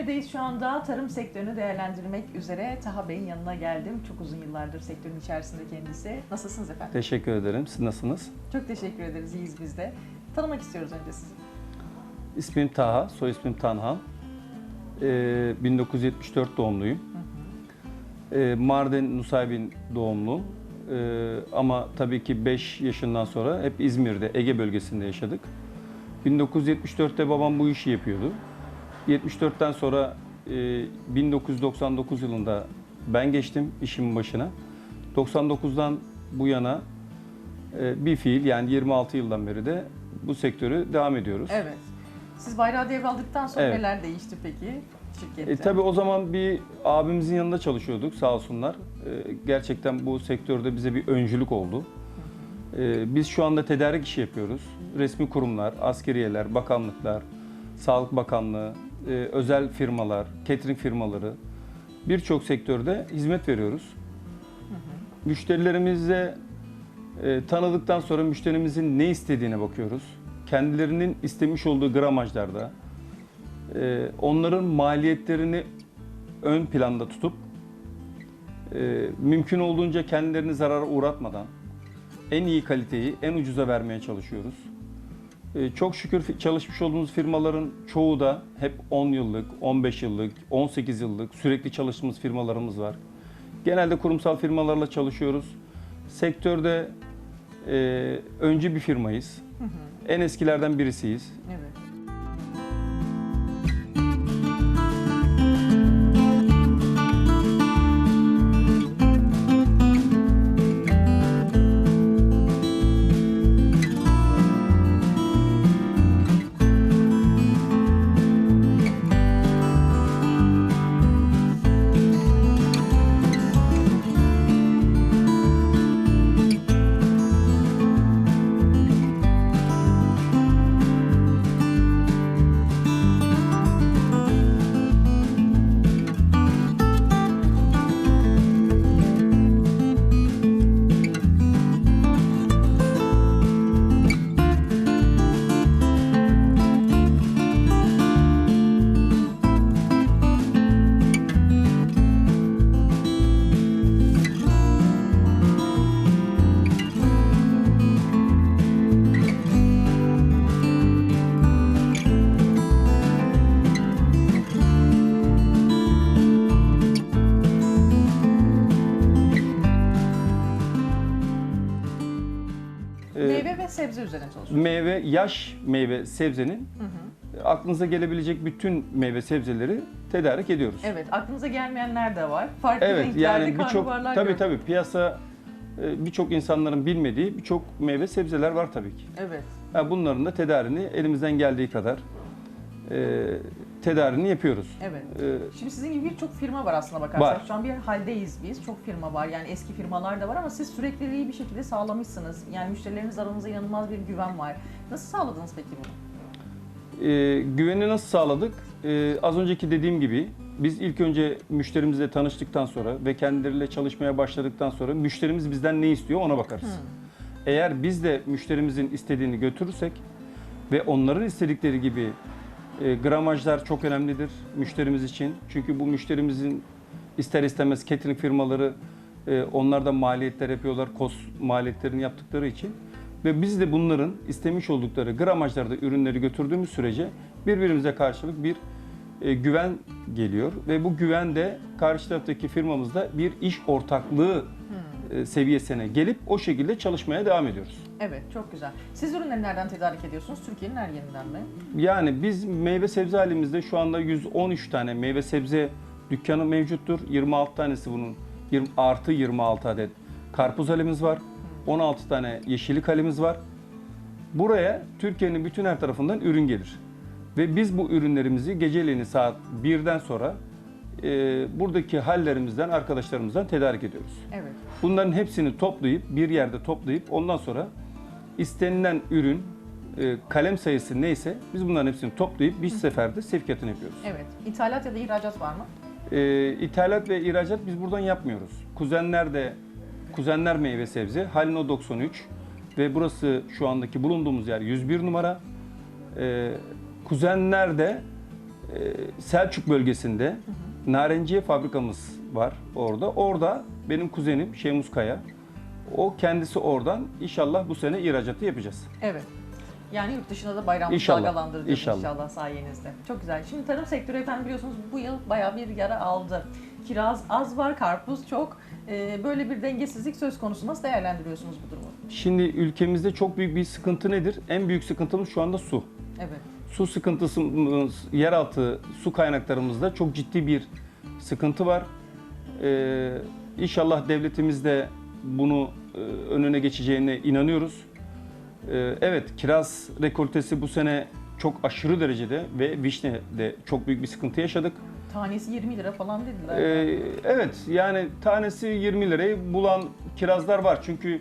İzmir'deyiz şu anda. Tarım sektörünü değerlendirmek üzere Taha Bey'in yanına geldim. Çok uzun yıllardır sektörün içerisinde kendisi. Nasılsınız efendim? Teşekkür ederim. Siz nasılsınız? Çok teşekkür ederiz. İyiyiz biz de. Tanımak istiyoruz önce sizi. İsmim Taha, soy ismim Tanhan. Ee, 1974 doğumluyum. Ee, Mardin Nusaybin doğumlu. Ee, ama tabii ki 5 yaşından sonra hep İzmir'de, Ege bölgesinde yaşadık. 1974'te babam bu işi yapıyordu. 74'ten sonra e, 1999 yılında ben geçtim işimin başına. 99'dan bu yana e, bir fiil yani 26 yıldan beri de bu sektörü devam ediyoruz. Evet. Siz bayrağı devraldıktan sonra Evet. neler değişti peki şirkette? E, tabii o zaman bir abimizin yanında çalışıyorduk sağ olsunlar. E, gerçekten bu sektörde bize bir öncülük oldu. E, biz şu anda tedarik işi yapıyoruz. Resmi kurumlar, askeriyeler, bakanlıklar, Sağlık Bakanlığı, e, özel firmalar, catering firmaları birçok sektörde hizmet veriyoruz. Müşterilerimize e, tanıdıktan sonra müşterimizin ne istediğine bakıyoruz. Kendilerinin istemiş olduğu gramajlarda e, onların maliyetlerini ön planda tutup e, mümkün olduğunca kendilerini zarara uğratmadan en iyi kaliteyi en ucuza vermeye çalışıyoruz. E, çok şükür çalışmış olduğumuz firmaların çoğu da hep 10 yıllık, 15 yıllık, 18 yıllık sürekli çalıştığımız firmalarımız var. Genelde kurumsal firmalarla çalışıyoruz. Sektörde e, öncü bir firmayız. Hı hı. En eskilerden birisiyiz. Evet. Sebze üzerine çalışıyorsunuz. meyve, yaş meyve sebzenin Hı hı. aklınıza gelebilecek bütün meyve sebzeleri tedarik ediyoruz. Evet, aklınıza gelmeyenler de var. Farklı Evet, renklerde yani birçok karnabaharlar tabii gördüm. tabii piyasa e, birçok insanların bilmediği birçok meyve sebzeler var tabii ki. Evet. Yani bunların da tedarini elimizden geldiği kadar e, tedarini yapıyoruz. Evet. E, Şimdi sizin gibi birçok firma var aslında bakarsak. Var. Şu an bir haldeyiz biz. Çok firma var. Yani eski firmalar da var ama siz sürekliliği bir şekilde sağlamışsınız. Yani müşterileriniz aranızda inanılmaz bir güven var. Nasıl sağladınız peki bunu? e, güveni nasıl sağladık? E, az önceki dediğim gibi biz ilk önce müşterimizle tanıştıktan sonra ve kendileriyle çalışmaya başladıktan sonra müşterimiz bizden ne istiyor ona bakarız. Eğer biz de müşterimizin istediğini götürürsek ve onların istedikleri gibi e, gramajlar çok önemlidir müşterimiz için. Çünkü bu müşterimizin ister istemez catering firmaları e, onlar da maliyetler yapıyorlar, kos maliyetlerini yaptıkları için. Ve biz de bunların istemiş oldukları gramajlarda ürünleri götürdüğümüz sürece birbirimize karşılık bir e, güven geliyor. Ve bu güven de karşı taraftaki firmamızda bir iş ortaklığı e, seviyesine gelip o şekilde çalışmaya devam ediyoruz. Evet, çok güzel. Siz ürünleri nereden tedarik ediyorsunuz? Türkiye'nin her yerinden mi? Yani biz meyve sebze halimizde şu anda 113 tane meyve sebze dükkanı mevcuttur. 26 tanesi bunun 20, artı 26 adet karpuz halimiz var. 16 tane yeşillik halimiz var. Buraya Türkiye'nin bütün her tarafından ürün gelir. Ve biz bu ürünlerimizi geceleyin saat 1'den sonra e, buradaki hallerimizden, arkadaşlarımızdan tedarik ediyoruz. Evet. Bunların hepsini toplayıp bir yerde toplayıp ondan sonra istenilen ürün e, kalem sayısı neyse biz bunların hepsini toplayıp bir seferde sevkiyatını yapıyoruz. Evet. İthalat ya da ihracat var mı? E, ithalat ve ihracat biz buradan yapmıyoruz. Kuzenler de Kuzenler meyve sebze Halino 93 ve burası şu andaki bulunduğumuz yer 101 numara. E, Kuzenler de Selçuk bölgesinde narenciye fabrikamız var orada. Orada benim kuzenim Şemus Kaya. O kendisi oradan inşallah bu sene ihracatı yapacağız. Evet. Yani yurt dışına da bayramı İnşallah, dalgalandıracağız inşallah. inşallah. sayenizde. Çok güzel. Şimdi tarım sektörü efendim biliyorsunuz bu yıl bayağı bir yara aldı. Kiraz az var, karpuz çok. Ee, böyle bir dengesizlik söz konusu. Nasıl değerlendiriyorsunuz bu durumu? Şimdi ülkemizde çok büyük bir sıkıntı nedir? En büyük sıkıntımız şu anda su. Evet. Su sıkıntısımız, yeraltı su kaynaklarımızda çok ciddi bir sıkıntı var. Ee, inşallah devletimiz de bunu e, önüne geçeceğine inanıyoruz. Ee, evet, kiraz rekoltesi bu sene çok aşırı derecede ve vişne de çok büyük bir sıkıntı yaşadık. Tanesi 20 lira falan dediler. Ee, evet, yani tanesi 20 lirayı bulan kirazlar var. Çünkü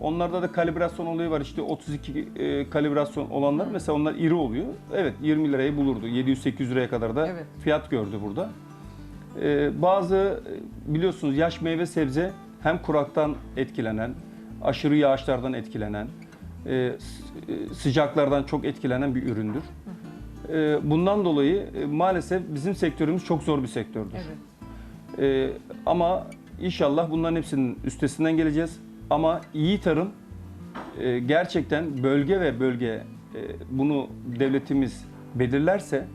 onlarda da kalibrasyon olayı var. İşte 32 e, kalibrasyon olanlar mesela onlar iri oluyor. Evet 20 lirayı bulurdu. 700-800 liraya kadar da Evet. fiyat gördü burada. Ee, bazı e, biliyorsunuz yaş meyve sebze hem kuraktan etkilenen, aşırı yağışlardan etkilenen, e, e, sıcaklardan çok etkilenen bir üründür. Ee, bundan dolayı e, maalesef bizim sektörümüz çok zor bir sektördür. Evet. Ee, ama inşallah bunların hepsinin üstesinden geleceğiz. Ama iyi tarım e, gerçekten bölge ve bölge e, bunu devletimiz belirlerse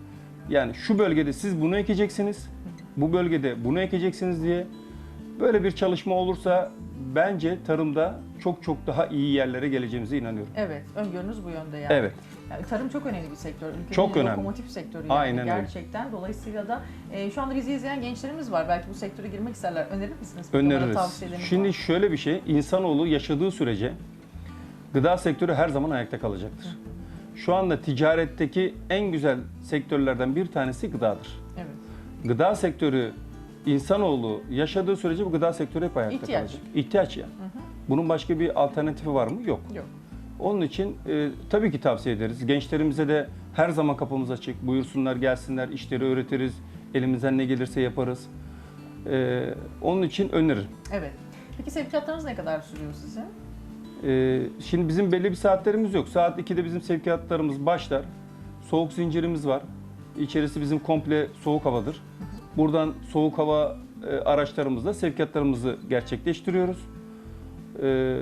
yani şu bölgede siz bunu ekeceksiniz, bu bölgede bunu ekeceksiniz diye böyle bir çalışma olursa bence tarımda çok çok daha iyi yerlere geleceğimize inanıyorum. Evet. Öngörünüz bu yönde yani. Evet. Yani tarım çok önemli bir sektör. Ülkenin Çok önemli. lokomotif sektörü yani Aynen öyle. gerçekten. Dolayısıyla da e, şu anda bizi izleyen gençlerimiz var. Belki bu sektöre girmek isterler. Önerir misiniz? Öneririz. Şimdi var. şöyle bir şey, insanoğlu yaşadığı sürece gıda sektörü her zaman ayakta kalacaktır. Şu anda ticaretteki en güzel sektörlerden bir tanesi gıdadır. Evet. Gıda sektörü insanoğlu yaşadığı sürece bu gıda sektörü hep ayakta İhtiyaç. kalacak. İhtiyaç ya. Bunun başka bir alternatifi var mı? Yok. Yok. Onun için e, tabii ki tavsiye ederiz. Gençlerimize de her zaman kapımız açık. Buyursunlar, gelsinler, işleri öğretiriz. Elimizden ne gelirse yaparız. E, onun için öneririm. Evet. Peki sevkiyatlarınız ne kadar sürüyor sizin? Ee, şimdi bizim belli bir saatlerimiz yok. Saat 2'de bizim sevkiyatlarımız başlar. Soğuk zincirimiz var. İçerisi bizim komple soğuk havadır. Buradan soğuk hava e, araçlarımızla sevkiyatlarımızı gerçekleştiriyoruz. Ee,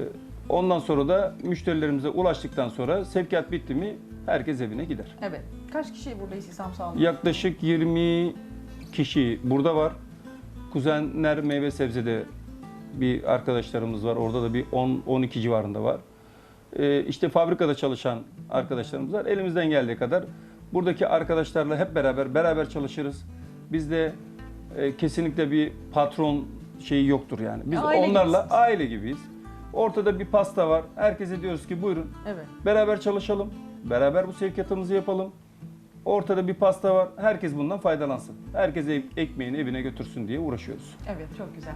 ondan sonra da müşterilerimize ulaştıktan sonra sevkiyat bitti mi herkes evine gider. Evet. Kaç kişi burada istihdam sağlıyor? Yaklaşık 20 kişi burada var. Kuzenler meyve sebzede bir arkadaşlarımız var. Orada da bir 10-12 civarında var. Ee, işte fabrikada çalışan arkadaşlarımız var. Elimizden geldiği kadar buradaki arkadaşlarla hep beraber beraber çalışırız. Bizde e, kesinlikle bir patron şeyi yoktur yani. Biz Aile onlarla gibisiniz. aile gibiyiz. Ortada bir pasta var. Herkese diyoruz ki buyurun Evet. Beraber çalışalım. Beraber bu sevkiyatımızı yapalım. Ortada bir pasta var. Herkes bundan faydalansın. Herkes ev- ekmeğini evine götürsün diye uğraşıyoruz. Evet. Çok güzel.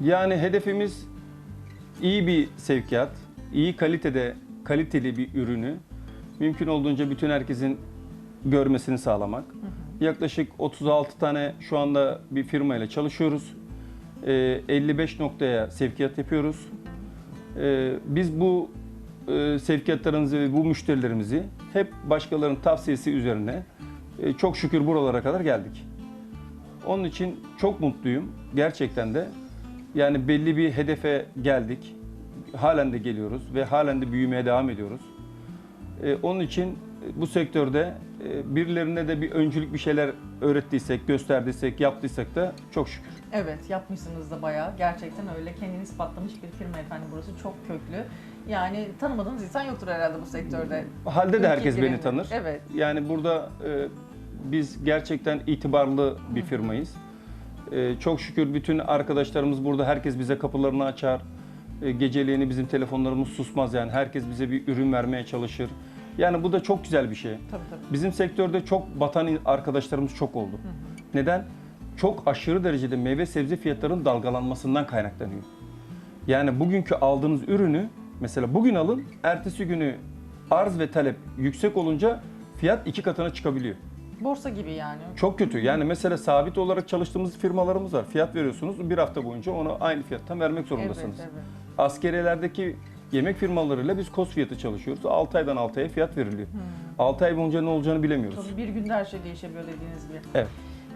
Yani hedefimiz iyi bir sevkiyat, iyi kalitede kaliteli bir ürünü mümkün olduğunca bütün herkesin görmesini sağlamak. Yaklaşık 36 tane şu anda bir firma ile çalışıyoruz. Ee, 55 noktaya sevkiyat yapıyoruz. Ee, biz bu e, sevkiyatlarımızı ve bu müşterilerimizi hep başkalarının tavsiyesi üzerine e, çok şükür buralara kadar geldik. Onun için çok mutluyum gerçekten de. Yani belli bir hedefe geldik. Halen de geliyoruz ve halen de büyümeye devam ediyoruz. Ee, onun için e, bu sektörde e, birilerine de bir öncülük bir şeyler öğrettiysek, gösterdiysek, yaptıysak da çok şükür. Evet yapmışsınız da bayağı. Gerçekten öyle kendini ispatlamış bir firma efendim burası çok köklü. Yani tanımadığınız insan yoktur herhalde bu sektörde. Halde de Ülke herkes beni tanır. Evet. Yani burada e, biz gerçekten itibarlı bir firmayız. E, çok şükür bütün arkadaşlarımız burada. Herkes bize kapılarını açar. E, geceleyin bizim telefonlarımız susmaz yani. Herkes bize bir ürün vermeye çalışır. Yani bu da çok güzel bir şey. Tabii tabii. Bizim sektörde çok batan arkadaşlarımız çok oldu. Neden? Çok aşırı derecede meyve sebze fiyatlarının dalgalanmasından kaynaklanıyor. Yani bugünkü aldığınız ürünü mesela bugün alın, ertesi günü arz ve talep yüksek olunca fiyat iki katına çıkabiliyor. Borsa gibi yani. Çok kötü. Yani mesela sabit olarak çalıştığımız firmalarımız var. Fiyat veriyorsunuz, bir hafta boyunca onu aynı fiyattan vermek zorundasınız. Evet, evet. Askeriyelerdeki yemek firmalarıyla biz kost fiyatı çalışıyoruz. 6 aydan 6 aya fiyat veriliyor. 6 ay boyunca ne olacağını bilemiyoruz. Tabii bir günde her şey değişebiliyor dediğiniz gibi. Evet.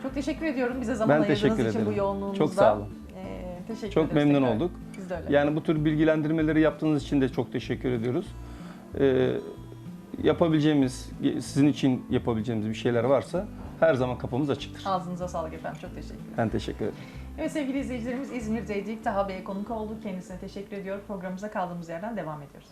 Çok teşekkür ediyorum bize zaman Ben ayırdığınız için bu ederim. yoğunluğunuzda. Çok sağ olun. Ee, teşekkür Çok ederiz memnun tekrar. olduk. Biz de öyle. Yani bu tür bilgilendirmeleri yaptığınız için de çok teşekkür ediyoruz. Ee, yapabileceğimiz, sizin için yapabileceğimiz bir şeyler varsa her zaman kapımız açıktır. Ağzınıza sağlık efendim. Çok teşekkür ederim. Ben teşekkür ederim. Evet sevgili izleyicilerimiz İzmir'deydik. Taha Bey'e konuk olduk. Kendisine teşekkür ediyor. Programımıza kaldığımız yerden devam ediyoruz.